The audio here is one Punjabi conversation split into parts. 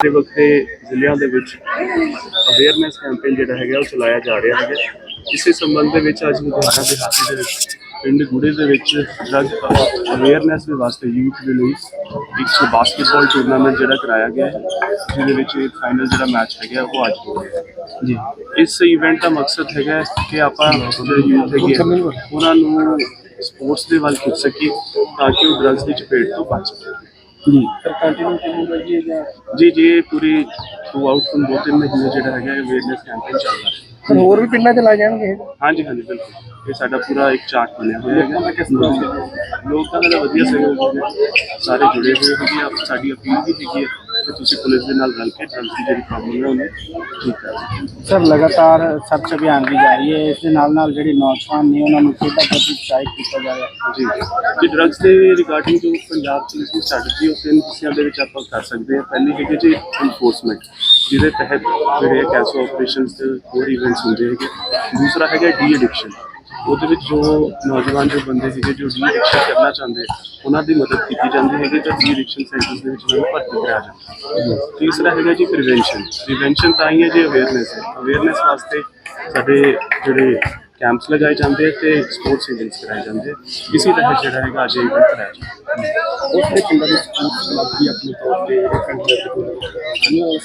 ਤੇ ਵਕਤੇ ਜ਼ਿਲ੍ਹਿਆਂ ਦੇ ਵਿੱਚ ਅਵੇਅਰਨੈਸ ਕੈਂਪੇਨ ਜਿਹੜਾ ਹੈਗਾ ਉਹ ਚਲਾਇਆ ਜਾ ਰਿਹਾ ਹੈਗਾ। ਇਸੇ ਸੰਬੰਧ ਦੇ ਵਿੱਚ ਅੱਜ ਲੁਧਿਆਣਾ ਦੇ ਹਾਤੀ ਦੇ ਵਿੱਚ ਪਿੰਡ ਗੁੜੇ ਦੇ ਵਿੱਚ ਡਰਗ ਅਵੇਅਰਨੈਸ ਦੇ ਵਾਸਤੇ ਯੂਥ ਦੇ ਲਈ ਇੱਕ ਬਾਸਕਟਬਾਲ ਟੂਰਨਾਮੈਂਟ ਜਿਹੜਾ ਕਰਾਇਆ ਗਿਆ ਹੈ ਜਿਹਦੇ ਵਿੱਚ ਫਾਈਨਲ ਜਿਹੜਾ ਮੈਚ ਹੈਗਾ ਉਹ ਅੱਜ ਹੋ ਰਿਹਾ ਹੈ। ਜੀ। ਇਸ ਇਵੈਂਟ ਦਾ ਮਕਸਦ ਹੈਗਾ ਕਿ ਆਪਾਂ ਜਿਹੜੇ ਯੂਥ ਹੈਗੇ ਉਹਨਾਂ ਨੂੰ ਸਪੋਰਟਸ ਦੇ ਵੱਲ ਖਿੱਚ ਸਕੀਏ ਤਾਂ ਕਿ ਉਹ ਡਰੱਗਸ ਦੀ ਚਪੇਟ ਤੋਂ ਬਚ ਸਕਣ। ਜੀ ਪਰ ਕੰਟੀਨਿਊ ਚੱਲੂਗਾ ਜੀ ਜਾਂ ਜੀ ਜੀ ਇਹ ਪੂਰੀ ਥਰੂ ਆਊਟ ਤੋਂ ਦੋ ਤਿੰਨ ਮਹੀਨੇ ਜਿਹੜਾ ਹੈਗਾ ਅਵੇਅਰਨੈਸ ਕੈਂਪੇਨ ਚੱਲ ਰਿਹਾ। ਹੈ ਸਰ ਹੋਰ ਵੀ ਪਿੰਡਾਂ ਚ ਲਾਏ ਜਾਣਗੇ ਇਹ? ਹਾਂਜੀ ਹਾਂਜੀ ਬਿਲਕੁਲ। ਇਹ ਸਾਡਾ ਪੂਰਾ ਇੱਕ ਚਾਰਟ ਬਣਿਆ ਹੋਇਆ ਹੈਗਾ। ਲੋਕਾਂ ਦਾ ਤਾਂ ਵਧੀਆ ਸਹਿਯੋਗ ਹੈ ਸਾਰੇ ਜੁੜੇ ਹੋਏ ਹੈਗੇ ਆ। ਸਾਡੀ ਅਪੀਲ ਵੀ ਹੈਗੀ ਹੈ ਕਿ ਤੁਸੀਂ ਪੁਲਿਸ ਦੇ ਨਾਲ ਰਲ ਕੇ ਦੀ ਜਿਹੜੀ ਪ੍ਰੋਬਲਮ ਹੈ ਉਹਨੂੰ ਠੀਕ ਕਰੋ ਸਰ ਲਗਾਤਾਰ ਸਰਚ ਅਭਿਆਨ ਵੀ ਜਾਰੀ ਹੈ। ਇਸ ਦੇ ਨਾਲ ਨਾਲ ਜਿਹੜੇ ਨੌਜਵਾਨ ਨੇ ਉਹਨਾਂ ਨੂੰ ਸਿੱਧਾ ਪ੍ਰਤੀ ਉਤਸ਼ਾਹਿਤ ਕੀਤਾ ਜਾ ਰਿਹਾ ਹੈ। ਜੀ ਜੀ। ਡਰੱਗਸ ਦੇ ਰਿਗਾਰਡਿੰਗ ਜੋ ਪੰਜਾਬ ਚ ਇਸ ਸਟ੍ਰੈਟਜੀ ਉਹ ਤਿੰਨ ਹਿੱਸਿਆਂ ਦੇ ਵਿੱਚ ਆਪਾਂ ਕਰ ਸਕਦੇ ਹਾਂ। ਪਹਿਲੀ ਹੈਗੀ ਜੀ ਇਨਫੋਰਸਮੈਂਟ ਜਿਹਦੇ ਤਹਿਤ ਜਿਹੜੇ ਕੈਸੋ ਆਪਰੇਸ਼ਨਸ ਤੇ ਹੋਰ ਇਵੈਂਟਸ ਹੁੰਦੇ ਹੈਗੇ। ਦੂਸਰਾ ਹੈਗਾ ਡੀ ਐਡਿਕਸ਼ਨ ਉਹਦੇ ਵਿੱਚ ਜੋ ਨੌਜਵਾਨ ਜੋ ਬੰਦੇ ਸੀਗੇ ਜੋ ਡੀ ਐਡਿਕਸ਼ਨ ਕਰਨਾ ਚਾਹੁੰਦੇ, ਉਹਨਾਂ ਦੀ ਮਦਦ ਕੀਤੀ ਜਾਂਦੀ ਹੈਗੀ ਤਾਂ ਡੀ ਐਡਿਕਸ਼ਨ ਸੈਂਟਰਸ ਦੇ ਵਿੱਚ ਉਹਨਾਂ ਨੂੰ ਭਰਤੀ ਕਰਾਇਆ ਜਾਂਦਾ। ਤੀਸਰਾ ਹੈਗਾ ਜੀ ਪ੍ਰੀਵੈਂਸ਼ਨ ਪ੍ਰੀਵੈਂਸ਼ਨ ਤਾਂ ਹੀ ਹੈ ਜੀ ਅਵੇਅਰਨੈਸ ਹੈ ਅਵੇਅਰਨੈਸ ਵਾਸਤੇ ਸਾਡੇ ਜਿਹੜੇ ਕੈਂਪਸ ਲਗਾਏ ਜਾਂਦੇ ਆ ਤੇ ਸਪੋਰਟਸ ਇਵੈਂਟਸ ਕਰਾਏ ਜਾਂਦੇ ਆ। ਇਸੇ ਤਹਿਤ ਜਿਹੜਾ ਹੈਗਾ ਅੱਜ ਇਵੈਂਟ ਕਰਾਇਆ ਜਾਂਦਾ। ਉਸ ਦੇ ਪਿੰਡਾਂ ਦੇ ਸਪੋਰਟਸ ਕਲੱਬ ਵੀ ਆਪਣੇ ਤੌਰ ਤੇ ਕੰਟੀਨਿਊ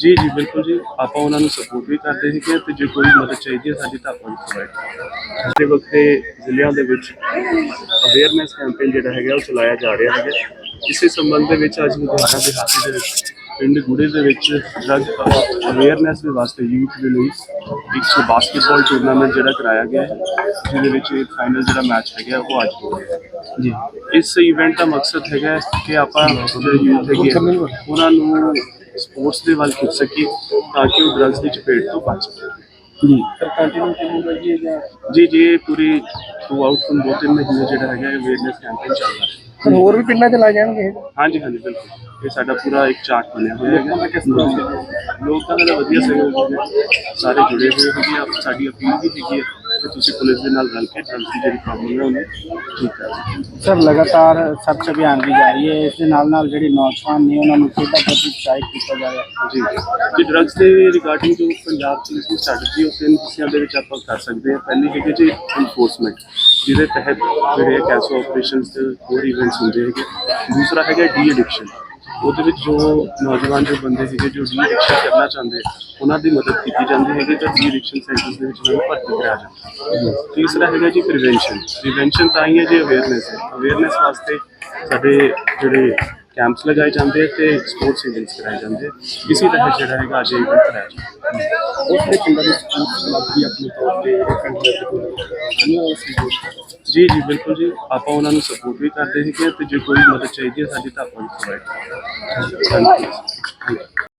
ਜੀ ਜੀ ਬਿਲਕੁਲ ਜੀ। ਆਪਾਂ ਉਹਨਾਂ ਨੂੰ ਸਪੋਰਟ ਵੀ ਕਰਦੇ ਸੀਗੇ ਤੇ ਜੇ ਕੋਈ ਮਦਦ ਚਾਹੀਦੀ ਹੈ ਸਾਡੀ ਤਾਂ ਆਪਾਂ ਪ੍ਰੋਵਾਈਡ ਤੇ ਵਕਤੇ ਜ਼ਿਲ੍ਹਿਆਂ ਦੇ ਵਿੱਚ ਅਵੇਅਰਨੈਸ ਕੈਂਪੇਨ ਜਿਹੜਾ ਹੈਗਾ ਉਹ ਚਲਾਇਆ ਜਾ ਰਿਹਾ ਹੈਗਾ। ਇਸੇ ਸੰਬੰਧ ਦੇ ਵਿੱਚ ਅੱਜ ਲੁਧਿਆਣਾ ਦੇ ਹਾਤੀ ਦੇ ਵਿੱਚ ਪਿੰਡ ਗੁੜੇ ਦੇ ਵਿੱਚ ਡਰਗ ਅਵੇਅਰਨੈਸ ਦੇ ਵਾਸਤੇ ਯੂਥ ਦੇ ਲਈ ਇੱਕ ਬਾਸਕਟਬਾਲ ਟੂਰਨਾਮੈਂਟ ਜਿਹੜਾ ਕਰਾਇਆ ਗਿਆ ਹੈ ਜਿਹਦੇ ਵਿੱਚ ਫਾਈਨਲ ਜਿਹੜਾ ਮੈਚ ਹੈਗਾ ਉਹ ਅੱਜ ਹੋ ਰਿਹਾ ਹੈ। ਜੀ। ਇਸ ਇਵੈਂਟ ਦਾ ਮਕਸਦ ਹੈਗਾ ਕਿ ਆਪਾਂ ਜਿਹੜੇ ਯੂਥ ਹੈਗੇ ਉਹਨਾਂ ਨੂੰ ਸਪੋਰਟਸ ਦੇ ਵੱਲ ਖਿੱਚ ਸਕੀਏ ਤਾਂ ਕਿ ਉਹ ਡਰੱਗਸ ਦੀ ਚਪੇਟ ਤੋਂ ਬਚ ਸਕਣ ਜੀ। ਪਰ ਕੰਟੀਨਿਊ ਚੱਲੂਗਾ ਜੀ ਜਾਂ ਜੀ ਜੀ ਇਹ ਪੂਰੀ ਥਰੂ ਆਊਟ ਤੋਂ ਦੋ ਤਿੰਨ ਮਹੀਨੇ ਜਿਹੜਾ ਹੈਗਾ ਅਵੇਅਰਨੈਸ ਕੈਂਪੇਨ ਚੱਲ ਰਿਹਾ ਹੈ। ਸਰ ਹੋਰ ਵੀ ਪਿੰਡਾਂ ਚ ਲਾਏ ਜਾਣਗੇ? ਹਾਂਜੀ ਹਾਂਜੀ ਬਿਲਕੁਲ। ਇਹ ਸਾਡਾ ਪੂਰਾ ਇੱਕ ਚਾਰਟ ਬਣਿਆ ਹੋਇਆ ਸਹਿਯੋਗ? ਲੋਕਾਂ ਦਾ ਵਧੀਆ ਸਹਿਯੋਗ ਹੈ ਸਾਰੇ ਜੁੜੇ ਹੋਏ ਹੈਗੇ ਆ। ਸਾਡੀ ਅਪੀਲ ਵੀ ਹੈਗੀ ਹੈ ਕਿ ਤੁਸੀਂ ਪੁਲਿਸ ਦੇ ਨਾਲ ਰਲ ਕੇ ਡਰੱਗਸ ਦੀ ਜਿਹੜੀ ਪ੍ਰੋਬਲਮ ਹੈ ਉਹਨੂੰ ਠੀਕ ਕਰੋ ਸਰ ਲਗਾਤਾਰ ਸਰਚ ਅਭਿਆਨ ਵੀ ਜਾਰੀ ਹੈ ਇਸ ਦੇ ਨਾਲ ਨਾਲ ਜਿਹੜੇ ਨੌਜਵਾਨ ਨੇ ਉਹਨਾਂ ਨੂੰ ਸਿੱਧਾ ਪ੍ਰਤੀ ਉਤਸ਼ਾਹਿਤ ਕੀਤਾ ਜਾ ਰਿਹਾ ਹੈ। ਜੀ ਜੀ। ਡਰੱਗਸ ਦੇ ਰਿਗਾਰਡਿੰਗ ਜੋ ਪੰਜਾਬ ਚ ਇਸ ਸਟ੍ਰੈਟਜੀ ਉਹ ਤਿੰਨ ਹਿੱਸਿਆਂ ਦੇ ਵਿੱਚ ਆਪਾਂ ਕਰ ਸਕਦੇ ਹਾਂ। ਪਹਿਲੀ ਹੈਗੀ ਜੀ ਇਨਫੋਰਸਮੈਂਟ ਜਿਹਦੇ ਤਹਿਤ ਜਿਹੜੇ ਕੈਸੋ ਆਪਰੇਸ਼ਨਸ ਤੇ ਹੋਰ ਇਵੈਂਟਸ ਹੁੰਦੇ ਹੈਗੇ। ਦੂਸਰਾ ਹੈਗਾ ਡੀ ਐਡਿਕਸ਼ਨ ਉਹਦੇ ਵਿੱਚ ਜੋ ਨੌਜਵਾਨ ਜੋ ਬੰਦੇ ਸੀਗੇ ਜੋ ਡੀ ਐਡਿਕਸ਼ਨ ਕਰਨਾ ਚਾਹੁੰਦੇ, ਉਹਨਾਂ ਦੀ ਮਦਦ ਕੀਤੀ ਜਾਂਦੀ ਹੈਗੀ ਜਾਂ ਡੀ ਐਡਿਕਸ਼ਨ ਸੈਂਟਰਸ ਦੇ ਵਿੱਚ ਉਹਨਾਂ ਨੂੰ ਭਰਤੀ ਕਰਾਇਆ ਜਾਂਦਾ। ਤੀਸਰਾ ਹੈਗਾ ਜੀ ਪ੍ਰੀਵੈਂਸ਼ਨ ਪ੍ਰੀਵੈਂਸ਼ਨ ਤਾਂ ਹੀ ਹੈ ਜੀ ਅਵੇਅਰਨੈਸ ਹੈ ਅਵੇਅਰਨੈਸ ਵਾਸਤੇ ਸਾਡੇ ਜਿਹੜੇ ਕੈਂਪਸ ਲਗਾਏ ਜਾਂਦੇ ਆ ਤੇ ਸਪੋਰਟਸ ਇਵੈਂਟਸ ਕਰਾਏ ਜਾਂਦੇ ਇਸੇ ਤਹਿਤ ਜਿਹੜਾ ਹੈਗਾ ਅੱਜ ਇਵੈਂਟ ਕਰਾਇਆ ਜਾਂਦਾ। ਉਸ ਦੇ ਪਿੰਡਾਂ ਦੇ ਸਪੋਰਟਸ ਕਲੱਬ ਵੀ ਆਪਣੇ ਤੌਰ ਤੇ ਕੰਟੀਨਿਊ ਜੀ ਜੀ, ਬਿਲਕੁਲ ਜੀ। ਆਪਾਂ ਉਹਨਾਂ ਨੂੰ ਸਪੋਰਟ ਵੀ ਕਰਦੇ ਸੀਗੇ ਤੇ ਜੇ ਕੋਈ ਮਦਦ ਚਾਹੀਦੀ ਹੈ, ਸਾਡੀ ਤਾਂ ਆਪਾਂ ਪ੍ਰੋਵਾਈਡ ਕਰਾਂਗੇ